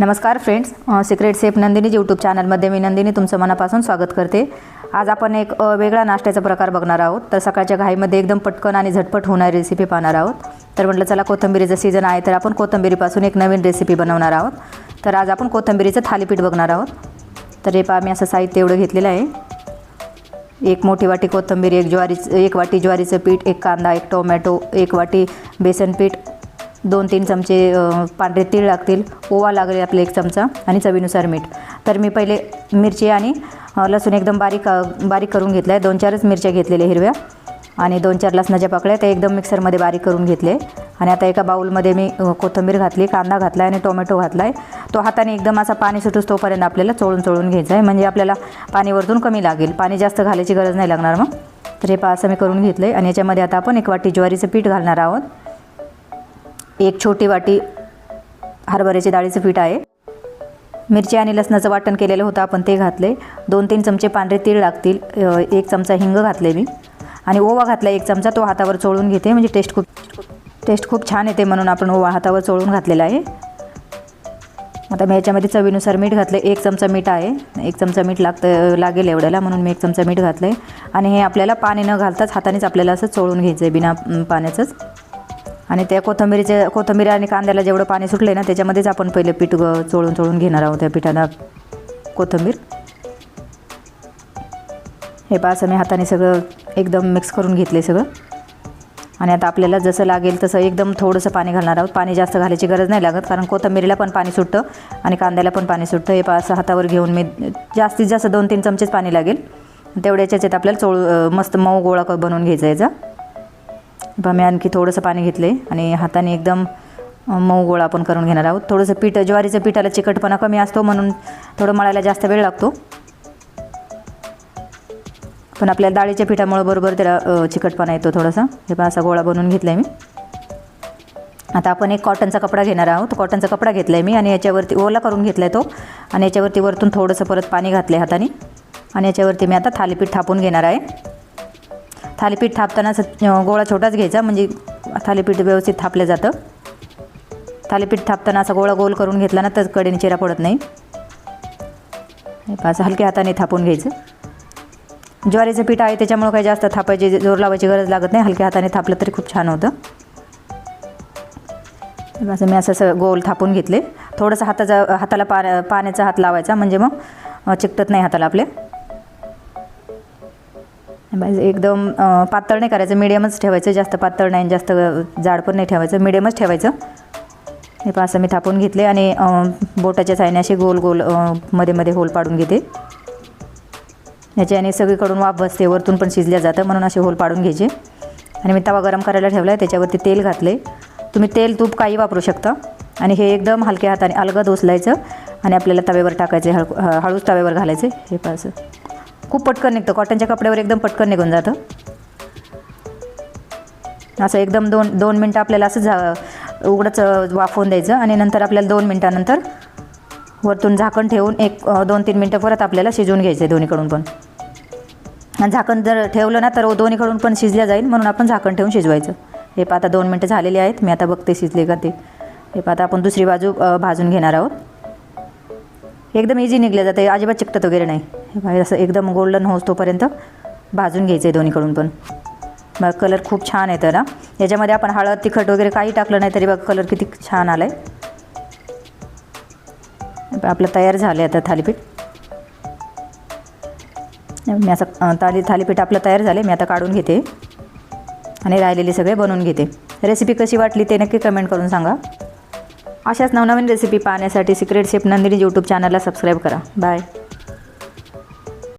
नमस्कार friends secret chef Nandini YouTube चॅनलमध्ये मी नंदिनी तुमचं मनापासून स्वागत करते. आज आपण एक वेगळा नाश्त्याचा प्रकार बघणार आहोत. तर सकाळच्या घाईमध्ये एकदम पटकन आणि झटपट होणारी रेसिपी पाहणार आहोत. तर म्हटलं चला कोथिंबिरीचं सीझन आहे तर आपण कोथिंबिरीपासून एक नवीन रेसिपी बनवणार आहोत. तर आज आपण कोथिंबिरीचं थालीपीठ बघणार आहोत. तर हे पहा मी असं साहित्य एवढं घेतलेलं आहे. एक मोठी वाटी कोथंबीर एक ज्वारीचं एक वाटी ज्वारीचं पीठ एक कांदा एक टोमॅटो एक वाटी बेसन पीठ दोन तीन चमचे पांढरे तीळ लागतील ओवा लागेल आपले एक चमचा आणि चवीनुसार मीठ. तर मी पहिले मिरची आणि लसूण एकदम बारीक बारीक करून घेतलं आहे दोन चारच मिरच्या घेतलेल्या हिरव्या आणि दोन चार लसणाच्या पाकळ्या ते एकदम मिक्सरमध्ये बारीक करून घेतले. आणि आता एका बाऊलमध्ये मी कोथंबीर कोथिंबीर घातली कांदा घातला आहे आणि टोमॅटो घातला आहे तो हाताने एकदम असा पाणी सुटूस तोपर्यंत आपल्याला चोळून चोळून घ्यायचं आहे म्हणजे आपल्याला पाणी वरतून कमी लागेल. पाणी जास्त घालायची गरज नाही लागणार मग. तर हे पा असं मी करून घेतलं आहे आणि याच्यामध्ये आता आपण एक वाटी ज्वारीचं पीठ घालणार आहोत. एक छोटी वाटी हरभऱ्याची डाळीचं पीठ आहे. मिरची आणि लसणाचं वाटण केलेलं होतं आपण ते घातले. दोन तीन चमचे पांढरे तीळ लागतील. एक चमचा हिंग घातले मी. आणि ओवा घातला एक चमचा तो हातावर चोळून घेते. म्हणजे टेस्ट खूप टेस्ट खूप छान येते म्हणून आपण ओवा हातावर चोळून घातलेला आहे. आता मी याच्यामध्ये चवीनुसार मीठ घातलं एक चमचा मीठ आहे. एक चमचा मीठ लागतं लागेल एवढ्याला म्हणून मी एक चमचा मीठ घातलं आहे आणि हे आपल्याला पाणी न घालताच हातानेच आपल्याला असं चोळून घ्यायचं आहे बिना पाण्याचंच. आणि त्या कोथिंबिरीचे कोथिंबीर आणि कांद्याला जेवढं पाणी सुटलं आहे ना त्याच्यामध्येच आपण पहिले पीठ चोळून चोळून घेणार आहोत त्या पिठाला कोथिंबीर. हे पहा असं मी हाताने सगळं एकदम मिक्स करून घेतले सगळं. आणि आता आपल्याला जसं लागेल तसं एकदम थोडंसं पाणी घालणार आहोत. पाणी जास्त घालायची गरज नाही लागत कारण कोथिंबीरीला पण पाणी सुटतं आणि कांद्याला पण पाणी सुटतं. हे पहा असं हातावर घेऊन मी जास्तीत जास्त दोन तीन चमचेच पाणी लागेल. तेवढ्याच्याच आपल्याला चोळ मस्त मऊ गोळा बनवून घ्यायचा याचा. बा मी आणखी थोडंसं पाणी घेतलं आहे आणि हाताने एकदम मऊ गोळा आपण करून घेणार आहोत. थोडंसं पीठ ज्वारीचं पिठाला चिकटपणा कमी असतो म्हणून थोडं मळायला जास्त वेळ लागतो. पण आपल्या डाळीच्या पिठामुळं बरोबर त्याला चिकटपणा येतो थोडासा. हे पण असा गोळा बनवून घेतला आहे मी. आता आपण एक कॉटनचा कपडा घेणार आहोत. कॉटनचा कपडा घेतला आहे मी आणि याच्यावरती ओला करून घेतला आहे तो. आणि याच्यावरती वरतून थोडंसं परत पाणी घातलं आहे हाताने. आणि याच्यावरती मी आता थालीपीठ थापून घेणार आहे. थालीपीठ थापताना असं, गोळा छोटाच घ्यायचा म्हणजे थालीपीठ व्यवस्थित थापलं जातं. थालीपीठ थापताना असा गोळा गोल करून घेतला ना तर कडेने चिरा पडत नाही. असं हलक्या हाताने थापून घ्यायचं. ज्वारीचं पीठ आहे त्याच्यामुळं काही जास्त थापायची जोर लावायची गरज लागत नाही. हलक्या हाताने थापलं तरी खूप छान होतं. असं मी असं असं गोल थापून घेतले. थोडंसं हाताचा हाताला पा पाण्याचा हात लावायचा म्हणजे मग चिकटत नाही हाताला आपल्या म्हणजे एकदम पातळ नाही करायचं मिडियमच ठेवायचं जास्त पातळ नाही आणि जास्त जाड पण नाही ठेवायचं मिडियमच ठेवायचं. हे पहा असं मी थापून घेतले आणि बोटाच्या साईने असे गोल गोलमध्ये मध्ये होल पाडून घेते. याच्याने सगळीकडून वाफ बसते वरतून पण शिजल्या जातं म्हणून असे होल पाडून घ्यायचे. आणि मी तवा गरम करायला ठेवला आहे त्याच्यावरती तेल घातले तुम्ही तेल तूप काही वापरू शकता. आणि हे एकदम हलक्या हाताने अलगद उचलायचं आणि आपल्याला तव्यावर टाकायचे हळ हळूच तव्यावर घालायचे. हे पहा असं. खूप पटकन निघतं. कॉटनच्या कपड्यावर एकदम पटकन निघून जातं. असं एकदम दोन दोन मिनटं आपल्याला असं झा उघडंच वाफवून द्यायचं आणि नंतर आपल्याला दोन मिनटानंतर वरतून झाकण ठेवून एक दोन तीन मिनटं परत आपल्याला शिजवून घ्यायचं आहे दोन्हीकडून पण. आणि झाकण जर ठेवलं ना तर दोन्हीकडून पण शिजल्या जाईल. म्हणून आपण झाकण ठेवून शिजवायचं. हे पहा आता दोन मिनटं झालेली आहेत. मी आता बघते शिजले का ते. हे पहा आता आपण दुसरी बाजू भाजून घेणार आहोत. एकदम इझी निघले जाते. अजिबात चिकटत वगैरे नाही. हे असं एकदम गोल्डन होस तोपर्यंत भाजून घ्यायचं आहे दोन्हीकडून पण. मग कलर खूप छान आहे त्याला. याच्यामध्ये आपण हळद तिखट वगैरे काही टाकलं नाही तरी बघ कलर किती छान आला आहे आपलं तयार झालं आहे आता थालीपीठ. मी असं थाली थालीपीठ आपलं तयार झाले मी आता काढून घेते. आणि राहिलेले सगळे बनवून घेते. रेसिपी कशी वाटली ते नक्की कमेंट करून सांगा. अशाच नवनवीन रेसिपी पाहण्यासाठी सिक्रेट शेफ नंदिनी यूट्यूब चॅनलला सबस्क्राईब करा. बाय